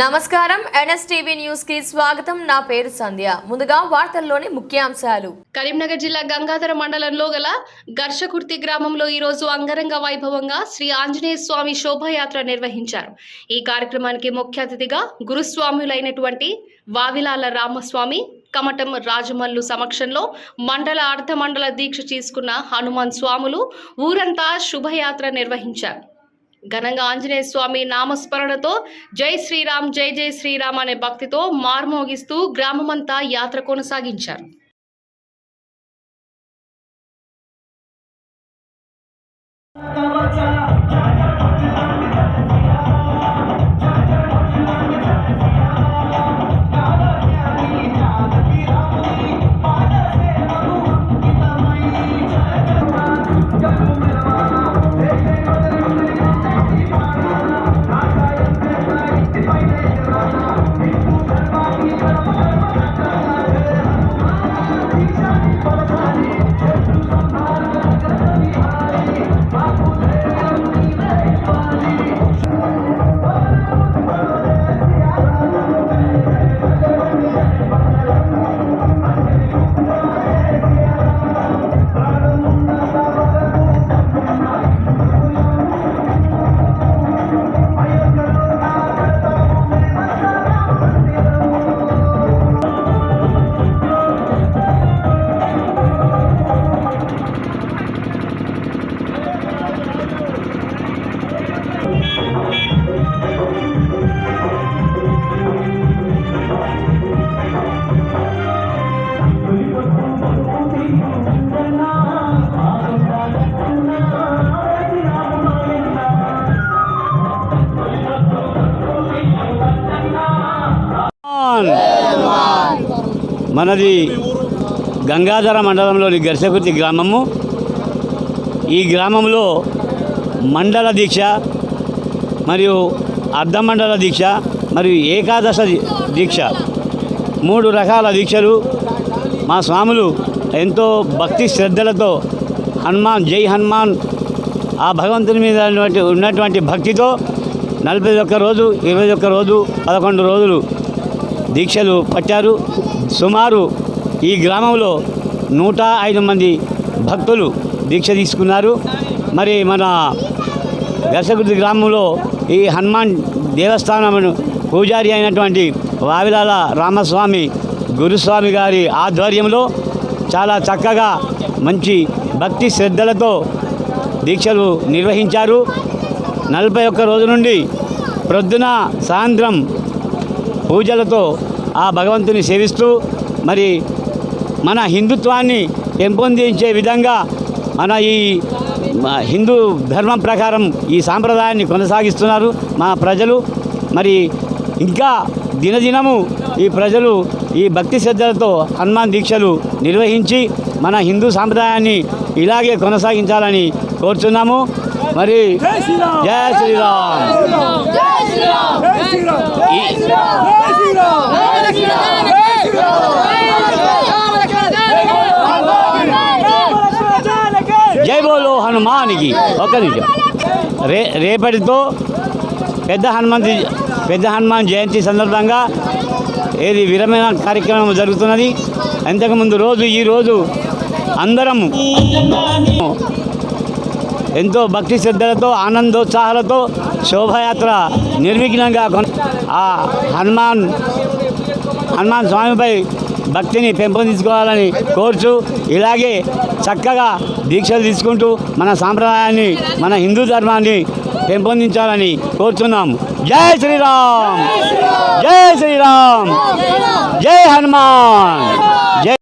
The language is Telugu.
నమస్కారం. ఎన్ఎస్టీవీ న్యూస్కి స్వాగతం. నా పేరు సంధ్య. ముందుగా వార్తల్లోని ముఖ్యాంశాలు. కరీంనగర్ జిల్లా గంగాధర మండలంలో గల గర్షకుర్తి గ్రామంలో ఈ రోజు అంగరంగ వైభవంగా శ్రీ ఆంజనేయ స్వామి శోభాయాత్ర నిర్వహించారు. ఈ కార్యక్రమానికి ముఖ్య అతిథిగా గురుస్వాములైనటువంటి వావిలాల రామస్వామి కమటం రాజమల్లు సమక్షంలో మండల అర్ధ మండల దీక్ష తీసుకున్న హనుమాన్ స్వాములు ఊరంతా శుభయాత్ర నిర్వహించారు. ఘనంగా ఆంజనేయ స్వామి నామస్మరణతో జై శ్రీరామ్ జై జై శ్రీరామ్ అనే భక్తితో మార్మోగిస్తూ గ్రామమంతా యాత్ర కొనసాగించారు. మనది గంగాధర మండలంలోని గర్సకుర్తి గ్రామము. ఈ గ్రామంలో మండల దీక్ష మరియు అర్ధమండల దీక్ష మరియు ఏకాదశ దీక్ష మూడు రకాల దీక్షలు మా స్వాములు ఎంతో భక్తి శ్రద్ధలతో హనుమాన్ జై హనుమాన్ ఆ భగవంతుని మీద ఉన్నటువంటి- ఉన్నటువంటి భక్తితో నలభై ఒక్క రోజు ఇరవై ఒక్క రోజు పదకొండు రోజులు దీక్షలు పట్టారు. సుమారు ఈ గ్రామంలో నూట ఐదు మంది భక్తులు దీక్ష తీసుకున్నారు. మరి మన గర్సగుడి గ్రామంలో ఈ హనుమాన్ దేవస్థానం పూజారి అయినటువంటి వావిలాల రామస్వామి గురుస్వామి గారి ఆధ్వర్యంలో చాలా చక్కగా మంచి భక్తి శ్రద్ధలతో దీక్షలు నిర్వహించారు. నలభై ఒక్క రోజు నుండి ప్రొద్దున సాయంత్రం పూజలతో ఆ భగవంతుని సేవిస్తూ మరి మన హిందుత్వాన్ని పెంపొందించే విధంగా మన ఈ హిందూ ధర్మం ప్రకారం ఈ సాంప్రదాయాన్ని కొనసాగిస్తున్నారు మా ప్రజలు. మరి ఇంకా దినదినము ఈ ప్రజలు ఈ భక్తి శ్రద్ధలతో హనుమాన్ దీక్షలు నిర్వహించి మన హిందూ సాంప్రదాయాన్ని ఇలాగే కొనసాగించాలని కోరుతున్నాము మరి జయ శ్రీరామ్ జై బోలో హనుమానికి ఒక్క నిమిషం రే రేపటితో పెద్ద హనుమంత్ పెద్ద హనుమాన్ జయంతి సందర్భంగా ఏది విరమణ కార్యక్రమం జరుగుతున్నది అంతకుముందు రోజు ఈ రోజు అందరం ఎంతో భక్తి శ్రద్ధలతో ఆనందోత్సాహాలతో శోభాయాత్ర నిర్విఘ్నంగా ఆ హనుమాన్ హనుమాన్ స్వామిపై భక్తిని పెంపొందించుకోవాలని కోరుచు ఇలాగే చక్కగా దీక్షలు తీసుకుంటూ మన సాంప్రదాయాన్ని మన హిందూ ధర్మాన్ని పెంపొందించాలని కోరుతున్నాం జై శ్రీరామ్! జై శ్రీరామ్! జై హనుమాన్! జై